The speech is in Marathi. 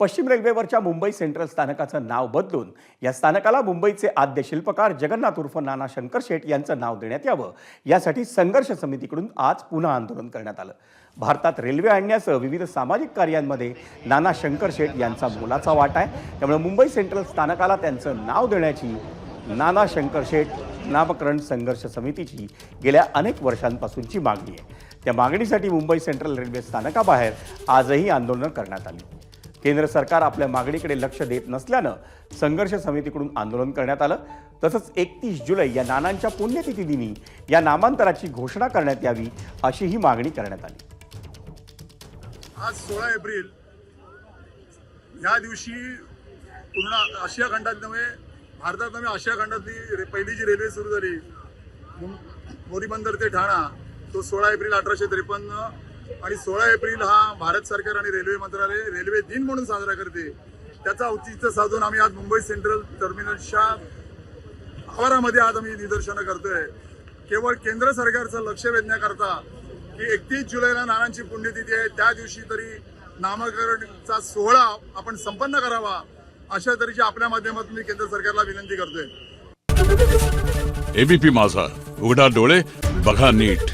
पश्चिम रेल्वेवरच्या मुंबई सेंट्रल स्थानकाचं नाव बदलून या स्थानकाला मुंबईचे आद्य शिल्पकार जगन्नाथ उर्फ नाना शंकर शेठ यांचं नाव देण्यात यावं. यासाठी संघर्ष समितीकडून आज पुन्हा आंदोलन करण्यात आलं. भारतात रेल्वे आणण्यासह विविध सामाजिक कार्यांमध्ये नाना शंकर शेठ यांचा मोलाचा वाटा आहे. त्यामुळे मुंबई सेंट्रल स्थानकाला त्यांचं नाव देण्याची नाना शंकर शेठ नामकरण संघर्ष समितीची गेल्या अनेक वर्षांपासूनची मागणी आहे. त्या मागणीसाठी मुंबई सेंट्रल रेल्वे स्थानकाबाहेर आजही आंदोलन करण्यात आली. केंद्र सरकार आपल्या मागणीकडे लक्ष देत नसल्यानं संघर्ष समितीकडून आंदोलन करण्यात आलं. तसंच एकतीस जुलै या नानांच्या पुण्यतिथी दिनी या नामांतराची घोषणा करण्यात यावी अशीही मागणी करण्यात आली. आज सोळा एप्रिल या दिवशी पूर्ण आशिया खंडात नव्हे भारतात नव्हे आशिया खंडातली रे- पहिली जी रेल्वे सुरू झाली मुं- मोरीबंदर ते ठाणा तो सोळा एप्रिल अठराशे त्रेपन्न आणि सोळा एप्रिल हा भारत सरकार आणि रेल्वे मंत्रालय रेल्वे दिन म्हणून साजरा करते. त्याचा औचित्य साधून आम्ही आज मुंबई सेंट्रल टर्मिनलच्या आवारामध्ये आज आम्ही निदर्शनं करतोय. केवळ केंद्र सरकारचं लक्ष वेधण्याकरता की एकतीस जुलैला नानांची पुण्यतिथी आहे त्या दिवशी तरी नामकरणचा सोहळा आपण संपन्न करावा अशा तऱ्हेची आपल्या माध्यमातून मी केंद्र सरकारला विनंती करतोय. एबीपी माझा उघडा डोळे बघा नीट.